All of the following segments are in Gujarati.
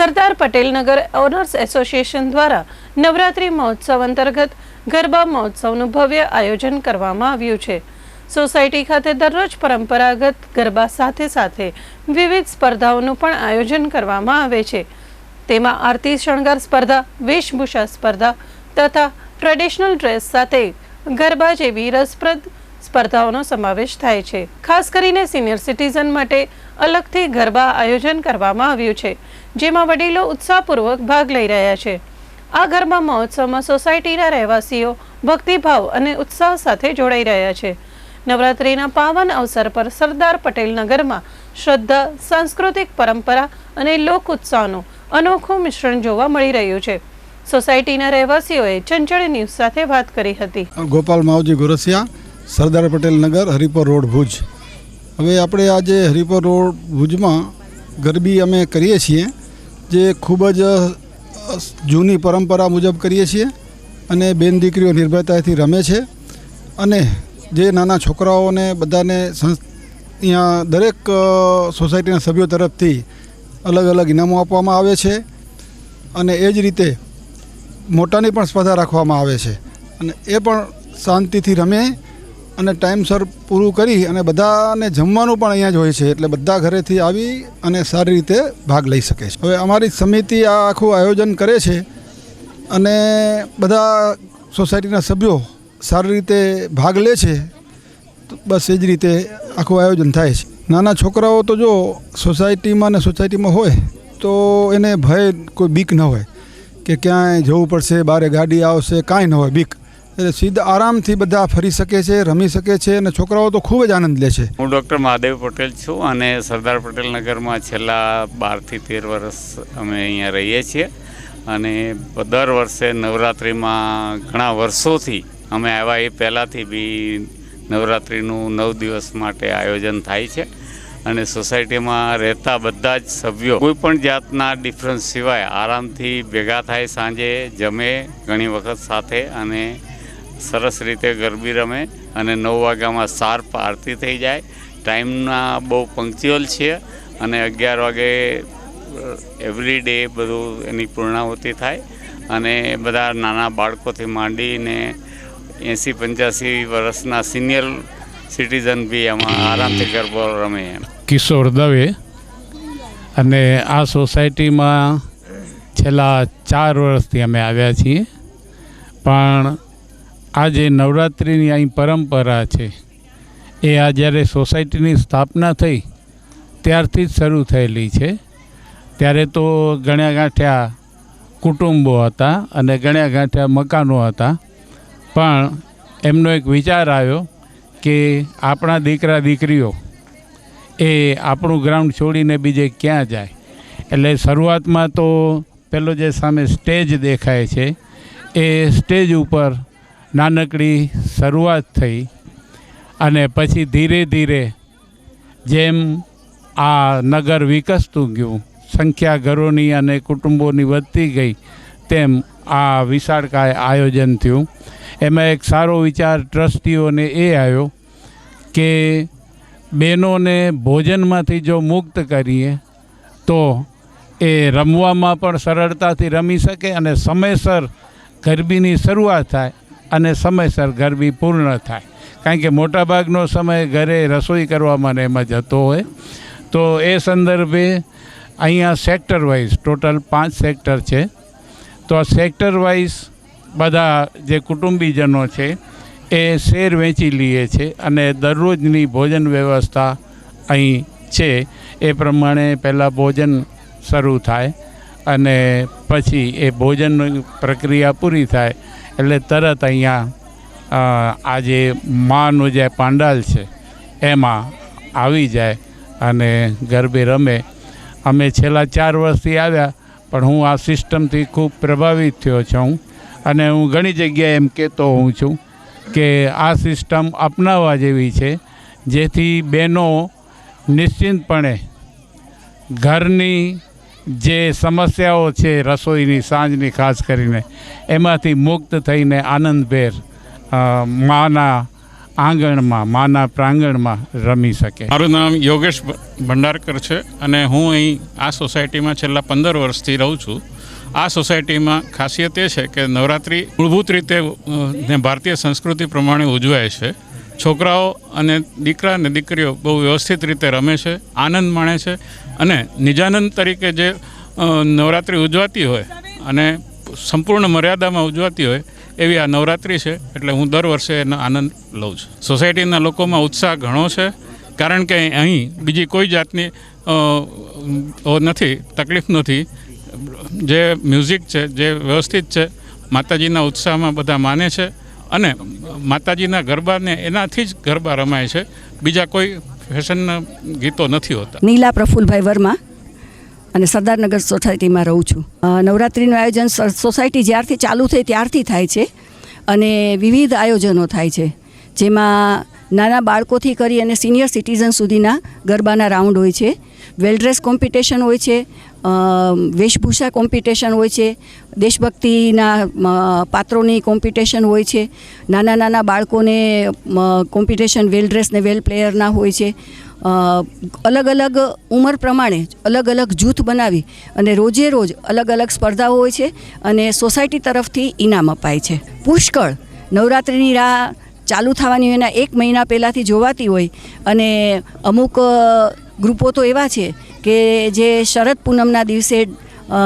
સરદાર પટેલ નગર ઓનર્સ એસોસિએશન દ્વારા નવરાત્રિ મહોત્સવ અંતર્ગત ગરબા મહોત્સવનું ભવ્ય આયોજન કરવામાં આવ્યું છે. સોસાયટી ખાતે દરરોજ પરંપરાગત ગરબા સાથે સાથે વિવિધ સ્પર્ધાઓનું પણ આયોજન કરવામાં આવે છે. તેમાં આરતી શણગાર સ્પર્ધા, વેશભૂષા સ્પર્ધા તથા ટ્રેડિશનલ ડ્રેસ સાથે ગરબા જેવી રસપ્રદ સ્પર્ધાઓનો સમાવેશ થાય છે. ખાસ કરીને સિનિયર સિટીઝન માટે અલગથી ગરબા આયોજન કરવામાં આવ્યું છે, જેમાં વડીલો ઉત્સાહપૂર્વક ભાગ લઈ રહ્યા છે. આ ગરબા મહોત્સવમાં સોસાયટીના રહેવાસીઓ ભક્તિભાવ અને ઉત્સાહ સાથે જોડાઈ રહ્યા છે. નવરાત્રિના પાવન અવસર પર સરદાર પટેલ નગરમાં શ્રદ્ધા, સાંસ્કૃતિક પરંપરા અને લોક ઉત્સાહનું અનોખું મિશ્રણ જોવા મળી રહ્યું છે. સોસાયટીના રહેવાસીઓએ ચંચળ ન્યૂઝ સાથે વાત કરી હતી. ગોપાલ માવજી ગોરસિયા સરદાર પટેલ નગર, હરિપર રોડ, ભુજ. હવે આપણે આજે હરિપર રોડ, ભુજમાં ગરબી અમે કરીએ છીએ, જે ખૂબ જ જૂની પરંપરા મુજબ કરીએ છીએ અને બેન દીકરીઓ નિર્ભયતાથી રમે છે અને જે નાના છોકરાઓને બધાને અહીંયા દરેક સોસાયટીના સભ્યો તરફથી અલગ અલગ ઇનામો આપવામાં આવે છે અને એ જ રીતે મોટાની પણ સ્પર્ધા રાખવામાં આવે છે અને એ પણ શાંતિથી રમે અને ટાઈમસર પૂરું કરી અને બધાને જમવાનું પણ અહીંયા જ હોય છે. એટલે બધા ઘરેથી આવી અને સારી રીતે ભાગ લઈ શકે છે. હવે અમારી સમિતિ આ આખું આયોજન કરે છે અને બધા સોસાયટીના સભ્યો સારી રીતે ભાગ લે છે. તો બસ એ જ રીતે આખું આયોજન થાય છે. નાના છોકરાઓ તો જો સોસાયટીમાં ને સોસાયટીમાં હોય તો એને ભય કોઈ બીક ન હોય કે ક્યાંય જવું પડશે, બારે ગાડી આવશે, કાંઈ ન હોય બીક. એટલે સીધા આરામથી બધા ફરી શકે છે, રમી શકે છે અને છોકરાઓ તો ખૂબ જ આનંદ લે છે. હું ડૉક્ટર મહાદેવ પટેલ છું અને સરદાર પટેલ નગરમાં છેલ્લા બારથી તેર વર્ષ અમે અહીંયા રહીએ છીએ. અને દર વર્ષે નવરાત્રિમાં ઘણા વર્ષોથી અમે આવ્યા. એ પહેલાંથી બી નવરાત્રિનું નવ દિવસ માટે આયોજન થાય છે. અને સોસાયટીમાં રહેતા બધા જ સભ્યો કોઈ પણ જાતના ડિફરન્સ સિવાય આરામથી ભેગા થાય, સાંજે જમે ઘણી વખત સાથે અને સરસ રીતે ગરબી રમે અને નવ વાગ્યામાં શાર્પ આરતી થઈ જાય. ટાઈમના બહુ પંક્ચ્યુઅલ છે અને અગિયાર વાગે એવરી ડે બધું એની પૂર્ણાહુતિ થાય. અને બધા નાના બાળકોથી માંડીને એંસી પંચ્યાસી વર્ષના સિનિયર સિટીઝન બી એમાં આરામથી ગરબો રમે એમ. કિશોર દવે અને આ સોસાયટીમાં છેલ્લા ચાર વર્ષથી અમે આવ્યા છીએ. પણ આ જે નવરાત્રિની અહીં પરંપરા છે. એ આ જ્યારે સોસાયટીની સ્થાપના થઈ, ત્યારથી જ શરૂ થયેલી છે. ત્યારે તો ગણ્યા ગાંઠ્યા કુટુંબો હતા અને ગણ્યા ગાંઠ્યા મકાનો હતા. પણ એમનો એક વિચાર આવ્યો કે આપણા દીકરા દીકરીઓ, એ આપણું ગ્રાઉન્ડ છોડીને બીજે ક્યાં જાય? એટલે શરૂઆતમાં તો પેલો જે સામે સ્ટેજ દેખાય છે, એ સ્ટેજ ઉપર નાનકડી શરૂઆત થઈ અને પછી ધીરે ધીરે જેમ આ નગર વિકસતું ગયું, સંખ્યા ઘરોની અને કુટુંબોની વધતી ગઈ, તેમ આ વિશાળકાય આયોજન થયું. એમાં એક સારો વિચાર ટ્રસ્ટીઓને એ આવ્યો કે બહેનોને ભોજનમાંથી જો મુક્ત કરીએ, તો એ રમવામાં પણ સરળતાથી રમી શકે અને સમયસર ગરબીની શરૂઆત થાય. અને સમયસર ગરબી પૂર્ણ થાય. કારણ કે મોટાભાગનો સમય ઘરે રસોઈ કરવામાં એમાં જતો હોય. તો એ સંદર્ભે અહીંયા સેક્ટર વાઇઝ ટોટલ પાંચ સેક્ટર છે. તો આ સેક્ટર વાઇઝ બધા જે કુટુંબીજનો છે એ શેર વેચી લઈએ છે અને દરરોજની ભોજન વ્યવસ્થા અહીં છે. એ પ્રમાણે પહેલાં ભોજન શરૂ થાય અને પછી એ ભોજનની પ્રક્રિયા પૂરી થાય એટલે તરત અહીંયા આ જે માનું જે પાંડાલ છે, એમાં આવી જાય અને ગરબે રમે. અમે છેલ્લા ચાર વર્ષથી આવ્યા, પણ હું આ સિસ્ટમથી ખૂબ પ્રભાવિત થયો છું. અને હું ઘણી જગ્યાએ એમ કહેતો હોઉં છું કે આ સિસ્ટમ અપનાવવા જેવી છે, જેથી બહેનો નિશ્ચિંતપણે ઘરની જે સમસ્યાઓ છે રસોઈની, સાંજની ખાસ કરીને, એમાંથી મુક્ત થઈને આનંદભેર માના આંગણમાં, માના પ્રાંગણમાં રમી શકે. મારું નામ યોગેશ ભંડારકર છે અને હું અહીં આ સોસાયટીમાં છેલ્લા પંદર વર્ષથી રહું છું. આ સોસાયટીમાં ખાસિયત એ છે કે નવરાત્રિ મૂળભૂત રીતે ભારતીય સંસ્કૃતિ પ્રમાણે ઉજવાય છે. છોકરાઓ અને દીકરા અને દીકરીઓ બહુ વ્યવસ્થિત રીતે રમે છે, આનંદ માણે છે અને નિજાનંદ તરીકે જે નવરાત્રિ ઉજવાતી હોય અને સંપૂર્ણ મર્યાદામાં ઉજવાતી હોય એવી આ નવરાત્રિ છે, એટલે હું દર વર્ષે એનો આનંદ લઉં છું. સોસાયટીના લોકોમાં ઉત્સાહ ઘણો છે, કારણ કે અહીં બીજી કોઈ જાતની નથી, તકલીફ નથી. જે મ્યુઝિક છે, જે વ્યવસ્થિત છે, માતાજીના ઉત્સાહમાં બધા માને છે અને માતાજીના ગરબાને એનાથી જ ગરબા રમાય છે. બીજા કોઈ ફેશનના ગીતો નથી હોતા. નીલા પ્રફુલભાઈ વર્મા અને સરદારનગર સોસાયટીમાં રહું છું. નવરાત્રિનું આયોજન સોસાયટી જ્યારથી ચાલુ થઈ ત્યારથી થાય છે અને વિવિધ આયોજનો થાય છે. જેમાં નાના બાળકોથી કરી અને સિનિયર સિટીઝન સુધીના ગરબાના રાઉન્ડ હોય છે. વેલ ડ્રેસ કોમ્પિટિશન હોય છે વેશભૂષા કોમ્પિટિશન હોય છે, દેશભક્તિના પાત્રોની કોમ્પિટિશન હોય છે, નાના નાના બાળકોને કોમ્પિટિશન વેલ ડ્રેસ ને વેલ પ્લેયરના હોય છે અલગ અલગ ઉંમર પ્રમાણે અલગ અલગ જૂથ બનાવી અને રોજે રોજ અલગ અલગ સ્પર્ધાઓ હોય છે અને સોસાયટી તરફથી ઇનામ અપાય છે. પુષ્કળ નવરાત્રિની રાહ ચાલુ થવાની એના એક મહિના પહેલાંથી જોવાતી હોય અને અમુક ગ્રુપો તો એવા છે કે જે શરદ પૂનમના દિવસે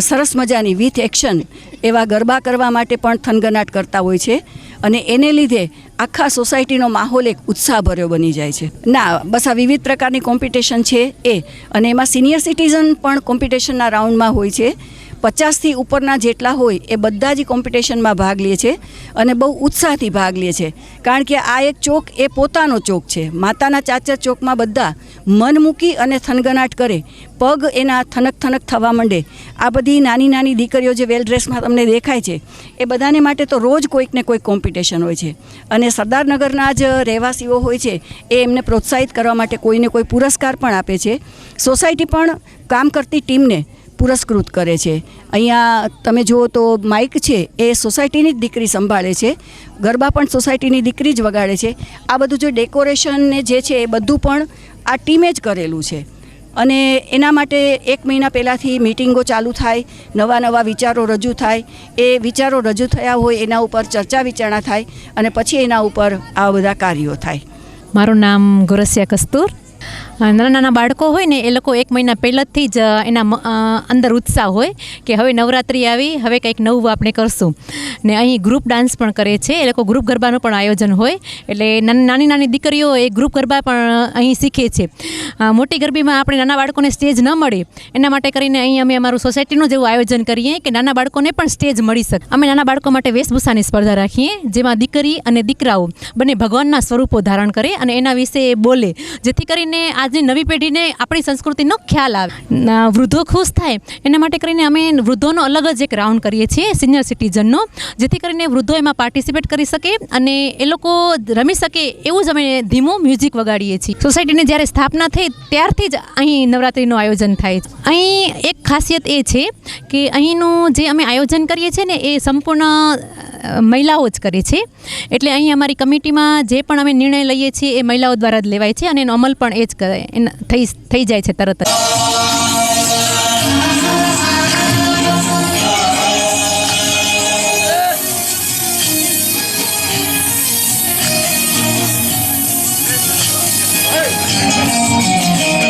સરસ મજાની વિથ એક્શન એવા ગરબા કરવા માટે પણ થનગનાટ કરતા હોય છે અને એને લીધે આખા સોસાયટીનો માહોલ એક ઉત્સાહભર્યો બની જાય છે. ના, બસ આ વિવિધ પ્રકારની કોમ્પિટિશન છે એ અને એમાં સિનિયર સિટીઝન પણ કોમ્પિટિશનના રાઉન્ડમાં હોય છે. પચાસથી ઉપરના જેટલા હોય એ બધા જ કોમ્પિટિશનમાં ભાગ લે છે અને બહુ ઉત્સાહથી ભાગ લે છે. કારણ કે આ એક ચોક એ પોતાનો ચોક છે. માતાના ચાચર ચોકમાં બધા મન મૂકી અને થનગનાટ કરે. પગ એના થનક થનક થવા માંડે. આ બધી નાની નાની દીકરીઓ જે વેલ ડ્રેસમાં તમને દેખાય છે, એ બધાને માટે તો રોજ કોઈક ને કોઈક કોમ્પિટિશન હોય છે. અને સરદારનગરના જ રહેવાસીઓ હોય છે, એ એમને પ્રોત્સાહિત કરવા માટે કોઈને કોઈ પુરસ્કાર પણ આપે છે. સોસાયટી પણ કામ કરતી ટીમને પુરસ્કૃત કરે છે. અહીંયા તમે જુઓ તો માઇક છે, એ સોસાયટીની જ દીકરી સંભાળે છે. ગરબા પણ સોસાયટીની દીકરી જ વગાડે છે. આ બધું જે ડેકોરેશન ને જે છે, એ બધું પણ આ ટીમે જ કરેલું છે. અને એના માટે એક મહિના પહેલાંથી મિટિંગો ચાલુ થાય, નવા નવા વિચારો રજૂ થાય. એ વિચારો રજૂ થયા હોય, એના ઉપર ચર્ચા વિચારણા થાય અને પછી એના ઉપર આ બધા કાર્યો થાય. મારું નામ ગોરસિયા કસ્તુર. નાના નાના બાળકો હોય ને એ લોકો એક મહિના પહેલાંથી જ એના અંદર ઉત્સાહ હોય કે હવે નવરાત્રિ આવી, હવે કંઈક નવું આપણે કરશું. ને અહીં ગ્રુપ ડાન્સ પણ કરે છે. એ લોકો ગ્રુપ ગરબાનું પણ આયોજન હોય. એટલે નાની નાની દીકરીઓ એ ગ્રુપ ગરબા પણ અહીં શીખે છે. મોટી ગરબીમાં આપણે નાના બાળકોને સ્ટેજ ન મળે. એના માટે કરીને અહીં અમે અમારું સોસાયટીનું જેવું આયોજન કરીએ કે નાના બાળકોને પણ સ્ટેજ મળી શકે. અમે નાના બાળકો માટે વેશભૂષાની સ્પર્ધા રાખીએ, જેમાં દીકરી અને દીકરાઓ બંને ભગવાનના સ્વરૂપો ધારણ કરે અને એના વિશે બોલે. જેથી કરીને આજની નવી પેઢીને આપણી સંસ્કૃતિનો ખ્યાલ આવે. વૃદ્ધો ખુશ થાય. એના માટે કરીને અમે વૃદ્ધોનો અલગ જ એક રાઉન્ડ કરીએ છીએ, સિનિયર સિટીઝનનો, જેથી કરીને વૃદ્ધો એમાં પાર્ટિસિપેટ કરી શકે અને એ લોકો રમી શકે એવું જ અમે ધીમું મ્યુઝિક વગાડીએ છીએ. સોસાયટીની જ્યારે સ્થાપના થઈ ત્યારથી જ અહીં નવરાત્રિનું આયોજન થાય છે. અહીં એક ખાસિયત એ છે કે અહીંનું જે અમે આયોજન કરીએ છીએ ને, એ સંપૂર્ણ મહિલાઓ જ કરે છે. એટલે અહીં અમારી કમિટીમાં જે પણ અમે નિર્ણય લઈએ છીએ એ મહિલાઓ દ્વારા જ લેવાય છે અને એનો અમલ પણ એ જ એના- થઈ થઈ જાય છે તરત જ.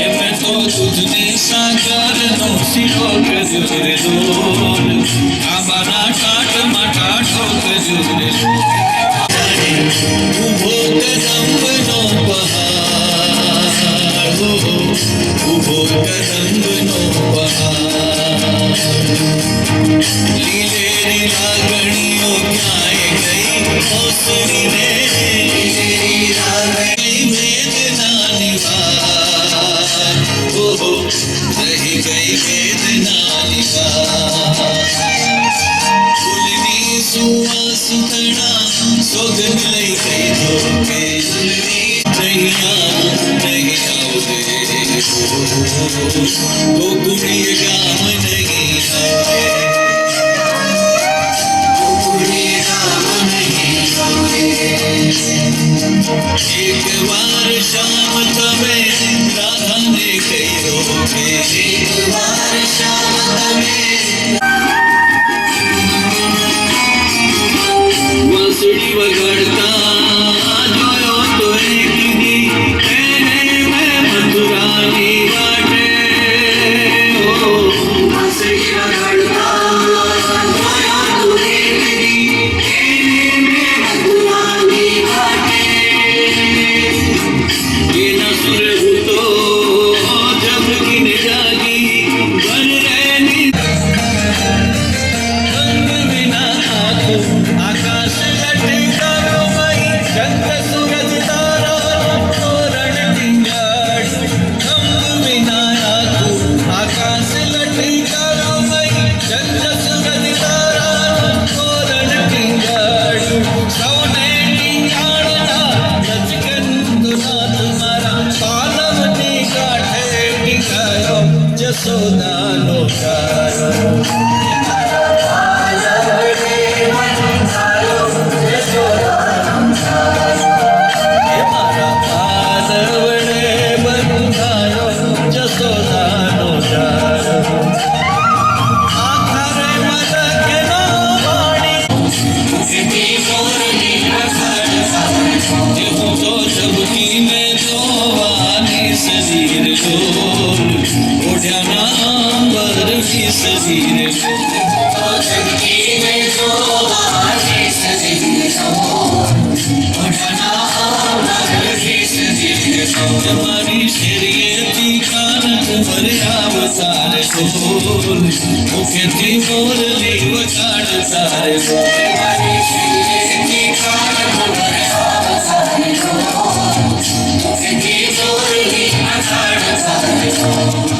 એમે ઊભો પહાડ લીલેરી લાગણીઓ ક્યાંય ગઈ ઓસરીને લીલેરી લાગણી વેદનાની વાત ઓહો રહી ગઈ વેદનાની વાત ફૂલની સુવાસ તણા સોગન લઈ ગઈ તો આવે ગોકુળીય ગામ નહીં આવે એક વાર શ્યામ તમે રાધાને કહ્યો કે એક વાર વાંસળી વગાડતા જસોદાનો કારો તમારી શેરીએથી કાનક ભર્યા તારે બોલ મુખેથી મોરલી વગાડ તારે બોલ શેરીએથી કાનક ભર્યા તારે બોલ